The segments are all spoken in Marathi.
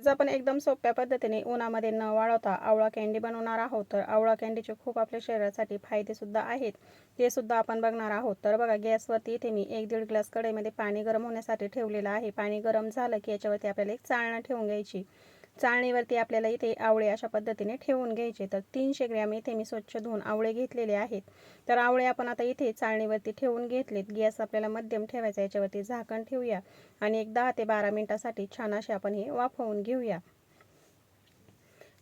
आज आपण एकदम सोप्या पद्धतीने उन्हामध्ये न वाळवता आवळा कॅन्डी बनवणार आहोत. तर आवळा कॅन्डीचे खूप आपल्या शरीरासाठी फायदेसुद्धा आहेत. ते सुद्धा आपण बघणार आहोत. तर बघा गॅसवरती इथे मी एक दीड ग्लास कढईमध्ये पाणी गरम होण्यासाठी ठेवलेलं आहे. पाणी गरम झालं की याच्यावरती आपल्याला एक चाळणा ठेवून घ्यायची. चाळणीवरती आपल्याला इथे आवळे अशा पद्धतीने ठेवून घ्यायचे. तर तीनशे ग्रॅम इथे मी स्वच्छ धुवून आवळे घेतलेले आहेत. तर आवळे आपण आता इथे चाळणीवरती ठेवून घेतलेत. गॅस आपल्याला मध्यम ठेवायचा याच्यावरती झाकण ठेवूया आणि एक दहा ते बारा मिनिटासाठी छान असे आपण हे वाफवून घेऊया.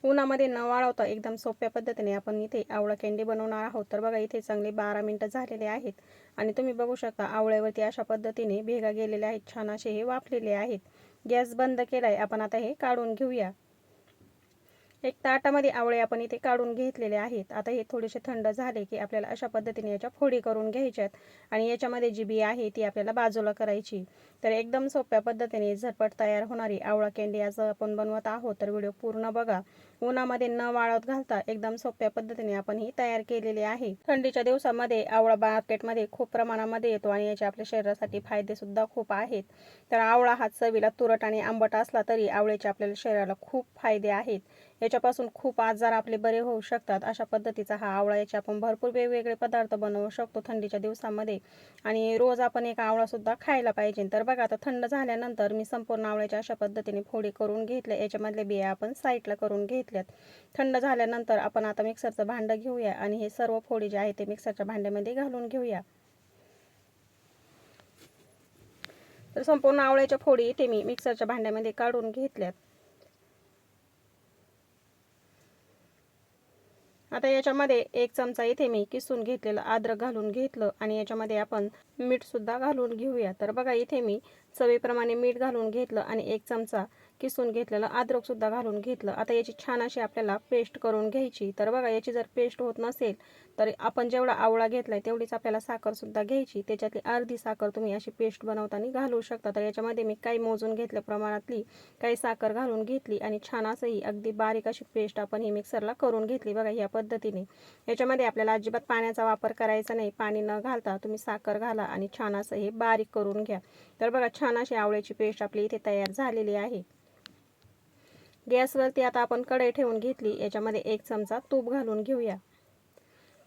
उन्हामध्ये न वाळवता एकदम सोप्या पद्धतीने आपण इथे आवळा कॅन्डी बनवणार आहोत. तर बघा इथे चांगले बारा मिनटं झालेले आहेत. आणि तुम्ही बघू शकता आवळ्यावरती अशा पद्धतीने भेगा गेलेले आहेत. छान असे हे वाफलेले आहेत. गॅस बंद केलाय आपण आता हे काढून घेऊया. एक ताटामध्ये आवळे आपण इथे काढून घेतलेले आहेत. आता हे थोडेसे थंड झाले की आपल्याला अशा पद्धतीने याच्या फोडी करून घ्यायच्यात. आणि याच्यामध्ये जी बी आहे ती आपल्याला बाजूला करायची. तर एकदम सोप्या पद्धतीने झटपट तयार होणारी आवळा कँडी आज आपण बनवत आहोत. तर व्हिडिओ पूर्ण बघा. उन्हामध्ये न वाळत घालता एकदम सोप्या पद्धतीने आपण ही तयार केलेली आहे. थंडीच्या दिवसामध्ये आवळा मार्केटमध्ये खूप प्रमाणामध्ये येतो आणि याचे आपल्या शरीरासाठी फायदे सुद्धा खूप आहेत. तर आवळा हा चवीला तुरट आणि आंबट असला तरी आवळ्याचे आपल्याला शरीराला खूप फायदे आहेत. याच्यापासून खूप आजार आपले बरे होऊ शकतात. अशा पद्धतीचा हा आवळा याचे आपण भरपूर वेगवेगळे पदार्थ बनवू शकतो थंडीच्या दिवसामध्ये. आणि रोज आपण एक आवळा सुद्धा खायला पाहिजे. तर बघा आता थंड झाल्यानंतर मी संपूर्ण आवळ्याच्या अशा पद्धतीने फोडी करून घेतल्या याच्यामधले बिया आपण साईडला करून घेतल्यात थंड झाल्यानंतर आपण आता मिक्सरचं भांडं घेऊया आणि हे सर्व फोडी जे आहे ते मिक्सरच्या भांड्यामध्ये घालून घेऊया. तर संपूर्ण आवळ्याच्या फोडी इथे मी मिक्सरच्या भांड्यामध्ये काढून घेतल्यात. आता याच्यामध्ये एक चमचा इथे मी किसून घेतलेलं अद्रक घालून घेतलं आणि याच्यामध्ये आपण मीठ सुद्धा घालून घेऊया. तर बघा इथे मी चवीप्रमाणे मीठ घालून घेतलं आणि एक चमचा किसून घेतलेलं अद्रकसुद्धा घालून घेतलं. आता याची छान अशी आपल्याला पेस्ट करून घ्यायची. तर बघा याची जर पेस्ट होत नसेल तर आपण जेवढा आवळा घेतलाय तेवढीच आपल्याला साखरसुद्धा घ्यायची. त्याच्यातली अर्धी साखर तुम्ही अशी पेस्ट बनवताना घालू शकता. तर याच्यामध्ये मी काही मोजून घेतल्या प्रमाणातली काही साखर घालून घेतली आणि छान असंही अगदी बारीक अशी पेस्ट आपण ही मिक्सरला करून घेतली बघा ह्या पद्धतीने. याच्यामध्ये आपल्याला अजिबात पाण्याचा वापर करायचा नाही. पाणी न घालता तुम्ही साखर घाला आणि छान असं हे बारीक करून घ्या. तर बघा छान अशी आवळ्याची पेस्ट आपली इथे तयार झालेली आहे. गॅसवरती आता आपण कढई ठेवून घेतली. याच्यामध्ये एक चमचा तूप घालून घेऊया.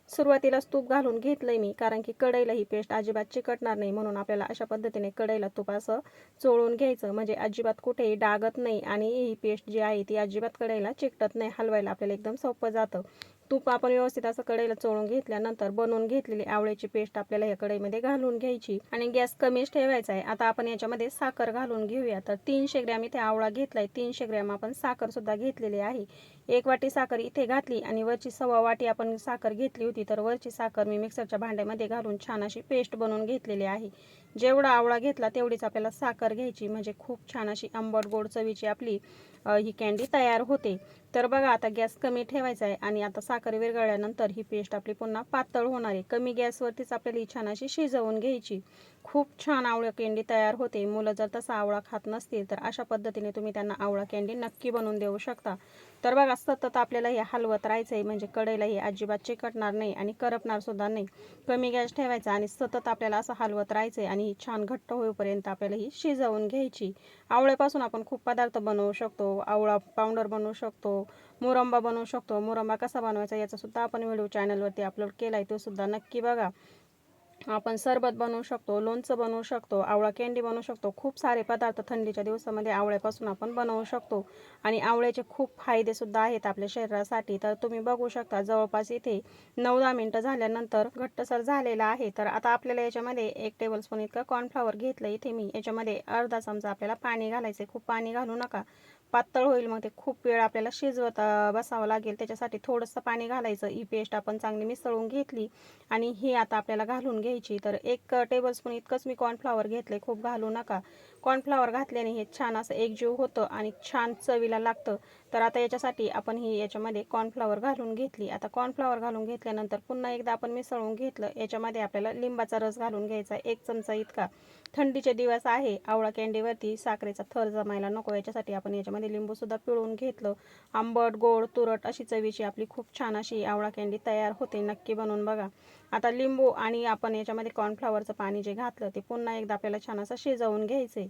सुरुवातीलाच तूप घालून घेतलंय मी कारण की कढईला ही पेस्ट अजिबात चिकटणार नाही म्हणून आपल्याला अशा पद्धतीने कढईला तूप असं चोळून घ्यायचं. म्हणजे अजिबात कुठेही डागत नाही आणि ही पेस्ट जी आहे ती अजिबात कढईला चिकटत नाही हलवायला आपल्याला एकदम सोपं जातं. तूप आपण व्यवस्थित असं कढईला चोळून घेतल्यानंतर बनवून घेतलेली आवळ्याची पेस्ट आपल्याला या कढईमध्ये घालून घ्यायची. आणि गॅस कमीच ठेवायचा आहे. आता आपण याच्यामध्ये साखर घालून घेऊया. तर तीनशे ग्रॅम इथे आवळा घेतलाय. तीनशे ग्रॅम आपण साखर सुद्धा घेतलेली आहे. एक वाटी साखर इथे घातली आणि वरची सव्वा वाटी आपण साखर घेतली होती तर वरची साखर मी मिक्सरच्या भांड्यामध्ये घालून छान अशी पेस्ट बनवून घेतलेली आहे. जेवढा आवळा घेतला तेवढीच आपल्याला साखर घ्यायची म्हणजे खूप छान अशी आंबट गोड चवीची आपली ही कँडी तयार होते. तर बघा आता गॅस कमी ठेवायचा आहे आणि आता साखर विरघळल्यानंतर ही पेस्ट आपली पुन्हा पातळ होणार आहे. कमी गॅसवरतीच आपल्याला ही छान अशी शिजवून घ्यायची. खूप छान आवळा कँडी तयार होते. मुलं जर तसा आवळा खात नसतील तर अशा पद्धतीने तुम्ही त्यांना आवळा कँडी नक्की बनवून देऊ शकता. तर बघा सतत आपल्याला हे हलवत राहायचं आहे म्हणजे कडेला हे अजिबात चिकटणार नाही आणि करपणार सुद्धा नाही. कमी गॅस ठेवायचा आणि सतत आपल्याला असं हलवत राहायचं आहे आणि ही छान घट्ट होईपर्यंत आपल्याला ही शिजवून घ्यायची. आवळ्यापासून आपण खूप पदार्थ बनवू शकतो आवळा पावडर बनवू शकतो मुरंबा बनवू शकतो. मुरंबा कसा बनवायचा याचासुद्धा आपण व्हिडिओ चॅनलवरती अपलोड केला आहे तो सुद्धा नक्की बघा. आपण सरबत बनवू शकतो लोणचं बनवू शकतो आवळा कॅन्डी बनवू शकतो. खूप सारे पदार्थ थंडीच्या दिवसामध्ये आवळ्यापासून आपण बनवू शकतो. आणि आवळ्याचे खूप फायदेसुद्धा आहेत आपल्या शरीरासाठी. तर तुम्ही बघू शकता जवळपास इथे नऊ दहा मिनटं झाल्यानंतर घट्टसर झालेला आहे. तर आता आपल्याला याच्यामध्ये एक टेबलस्पून इतकं कॉर्नफ्लॉवर घेतलं इथे मी. याच्यामध्ये अर्धा चमचा आपल्याला पाणी घालायचं खूप पाणी घालू नका. पातळ होईल मग ते खूप वेळ आपल्याला शिजवत बसावं लागेल. त्याच्यासाठी थोडंसं पाणी घालायचं. ही पेस्ट आपण चांगली मिसळून घेतली आणि ही आता आपल्याला घालून घ्यायची. तर एक टेबलस्पून इतकंच मी कॉर्नफ्लॉवर घेतले खूप घालू नका. कॉर्नफ्लॉवर घातल्याने हे छान असं एकजीव होतं आणि छान चवीला लागतं. तर आता याच्यासाठी आपण ही याच्यामध्ये कॉर्नफ्लॉवर घालून घेतली. आता कॉर्नफ्लॉवर घालून घेतल्यानंतर पुन्हा एकदा आपण मिसळून घेतलं. याच्यामध्ये आपल्याला लिंबाचा रस घालून घ्यायचा एक चमचा इतका. थंडीचे दिवस आहे. आवळा कॅन्डीवरती साखरेचा थर जमायला नको. याच्यासाठी आपण याच्यामध्ये लिंबूसुद्धा पिळून घेतलं. आंबट गोड तुरट अशी चवीची आपली खूप छान अशी आवळा कॅन्डी तयार होते. नक्की बनवून बघा. आता लिंबू आणि आपण याच्यामध्ये कॉर्नफ्लॉवरचं पाणी जे घातलं ते पुन्हा एकदा आपल्याला छान असं शिजवून घ्यायचं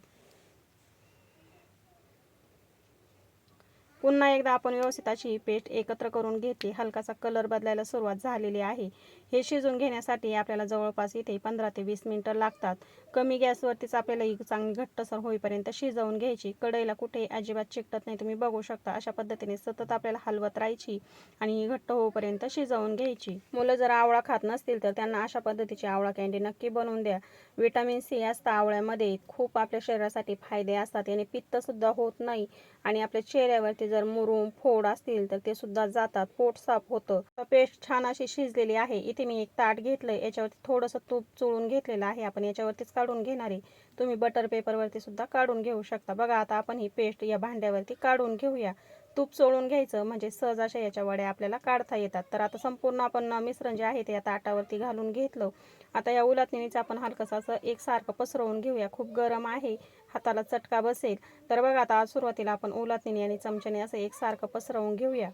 पुन्हा एकदा आपण व्यवस्थित अशी पेस्ट एकत्र करून घेतली. हलकासा कलर बदलायला सुरुवात झालेली आहे. हे शिजून घेण्यासाठी आपल्याला जवळपास इथे पंधरा ते वीस मिनटं लागतात. कमी गॅसवरतीच आपल्याला ही चांगली घट्टसर होईपर्यंत शिजवून घ्यायची. कढईला कुठेही अजिबात चिकटत नाही. तुम्ही बघू शकता अशा पद्धतीने सतत आपल्याला हलवत राहायची आणि ही घट्ट होईपर्यंत शिजवून घ्यायची. मुलं जर आवळा खात नसतील तर त्यांना अशा पद्धतीची आवळा कँडी नक्की बनवून द्या. विटामिन सी असतं आवळ्यामध्ये. खूप आपल्या शरीरासाठी फायदे असतात. याने पित्तसुद्धा होत नाही आणि आपल्या चेहऱ्यावरती जर मुरूम फोड असतील तर ते सुद्धा जातात. पोट साफ होतं. पेस्ट छान अशी शिजलेली आहे. इथे मी एक ताट घेतलंय. याच्यावरती थोडंसं तूप चोळून घेतलेलं आहे. आपण याच्यावरतीच काढून घेणार आहे. तुम्ही बटर पेपरवरती सुद्धा काढून घेऊ शकता. बघा आता आपण ही पेस्ट या भांड्यावरती काढून घेऊया. तूप चोळून घ्यायचं म्हणजे सहज अशा याच्या वड्या आपल्याला काढता येतात. तर आता संपूर्ण आपण मिश्रण जे आहे ते या ताटावरती घालून घेतलं. आता या उलटणीचं आपण हलकंसं असं एकसारखं पसरवून घेऊया. खूप गरम आहे. हाताला चटका बसेल. तर बघा आता सुरुवातीला आपण उलटणी आणि चमच्याने असं एकसारखं पसरवून घेऊया.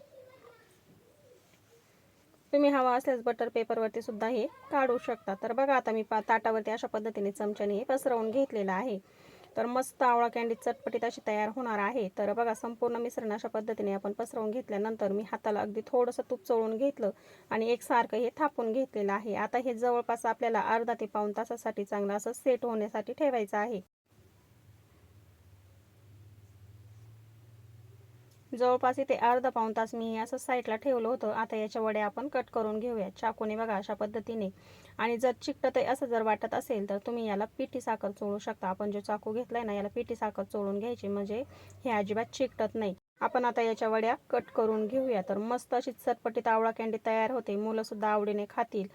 तुम्ही हवा असल्यास बटर पेपरवरती सुद्धा हे काढू शकता. तर बघा आता मी पा ताटावरती अशा पद्धतीने चमच्याने हे पसरवून घेतलेलं आहे. तर मस्त आवळा कँडी चटपटीत अशी तयार होणार आहे. तर बघा संपूर्ण मिश्रण अशा पद्धतीने आपण पसरवून घेतल्यानंतर मी हाताला अगदी थोडंसं तूप चोळून घेतलं आणि एकसारखं हे थापून घेतलेलं आहे. आता हे जवळपास आपल्याला अर्धा ते पाऊण तासासाठी चांगलं असं सेट होण्यासाठी ठेवायचं आहे. जवळपास इथे अर्धा पाऊण तास मी असं साईडला ठेवलं होतं. आता याच्या वड्या आपण कट करून घेऊया. चाकूने बघा अशा पद्धतीने. आणि जर चिकटत आहे असं जर वाटत असेल तर तुम्ही याला पिठी साखर चोळू शकता. आपण जो चाकू घेतलाय ना याला पिठी साखर चोळून घ्यायची. म्हणजे हे अजिबात चिकटत नाही. आपण आता याच्या वड्या कट करून घेऊया. तर मस्त अशी चटपटीत आवळा कँडी तयार होते. मुलं सुद्धा आवडीने खातील.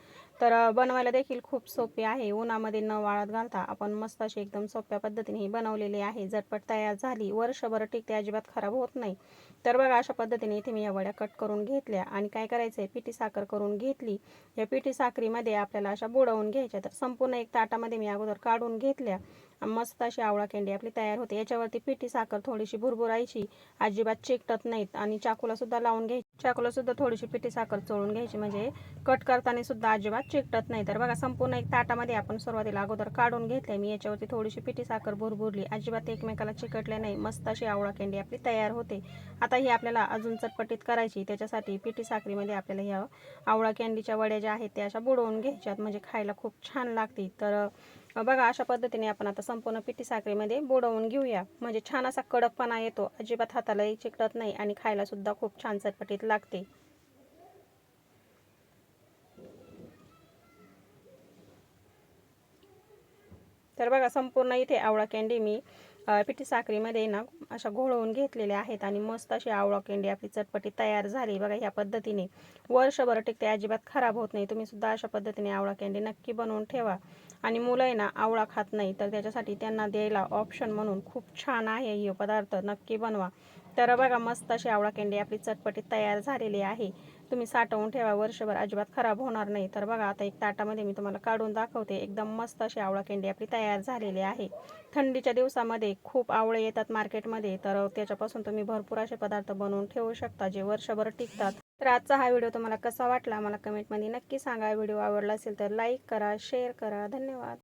तर बनवायला देखील खूप सोपी आहे. उन्हामध्ये न वाळत घालता आपण मस्त अशी एकदम सोप्या पद्धतीने ही बनवलेली आहे. झटपट तयार झाली. वर्षभर टिकते. अजिबात खराब होत नाही. तर बघा अशा पद्धतीने इथे मी या वड्या कट करून घेतल्या आणि काय करायचं आहे पिठी साखर करून घेतली. या पिठी साखरीमध्ये आपल्याला अशा बुडवून घ्यायच्या तर संपूर्ण एक ताटामध्ये मी अगोदर काढून घेतल्या. मस्त अशी आवळा केंडी आपली तयार होते. याच्यावरती पिठी साखर थोडीशी भुरभुरायची. अजिबात चिकटत नाहीत. आणि चाकूला सुद्धा लावून घ्यायची. चाकूला सुद्धा थोडीशी पिठी साखर चोळून घ्यायची म्हणजे कट करताना सुद्धा अजिबात चिकटत नाही. तर बघा संपूर्ण एक ताटामध्ये आपण सुरुवातीला अगोदर काढून घेतले मी याच्यावरती थोडीशी पिठी साखर भुरभुरली. अजिबात एकमेकाला चिकटले नाही. मस्त अशी आवळा कँडी आपली तयार होते. आता ही आपल्याला अजून चटपटीत करायची. त्याच्यासाठी पिठी साखरीमध्ये आपल्याला ह्या आवळा कँडीच्या वड्या ज्या आहेत त्या अशा बुडवून घ्यायच्यात. म्हणजे खायला खूप छान लागते तर बघा अशा पद्धतीने आपण आता संपूर्ण पिठी साखरेमध्ये बुडवून घेऊया. म्हणजे छान असा कडकपणा येतो. अजिबात हातालाही चिकटत नाही आणि खायला सुद्धा खूप छान चटपटीत लागते. तर बघा संपूर्ण इथे आवळा कँडी मी पिठी साखरीमध्ये ना अशा घोळवून घेतलेल्या आहेत आणि मस्त अशी आवळा केंडी आपली चटपटी तयार झाली. बघा ह्या पद्धतीने वर्षभर टिकते अजिबात खराब होत नाही. तुम्ही सुद्धा अशा पद्धतीने आवळा केंडी नक्की बनवून ठेवा. आणि मुलं आहे ना आवळा खात नाही तर त्याच्यासाठी त्यांना द्यायला ऑप्शन म्हणून खूप छान आहे हे पदार्थ. नक्की बनवा. तर बघा मस्त अशी आवळा केंडी आपली चटपटी तयार झालेली आहे. तुम्ही साठवून ठेवा वर्षभर अजिबात खराब होणार नाही. तर बघा आता एक ताटामध्ये मी तुम्हाला काढून दाखवते. एकदम मस्त अशी आवळा कँडी आपली तयार झालेली आहे. थंडीच्या दिवसामध्ये खूप आवळे येतात मार्केटमध्ये. तर त्याच्यापासून तुम्ही भरपूर असे पदार्थ बनवून ठेवू शकता जे वर्षभर टिकतात. तर आजचा हा व्हिडिओ तुम्हाला कसा वाटला? मला कमेंटमध्ये नक्की सांगा. व्हिडिओ आवडला असेल तर लाईक करा शेअर करा. धन्यवाद.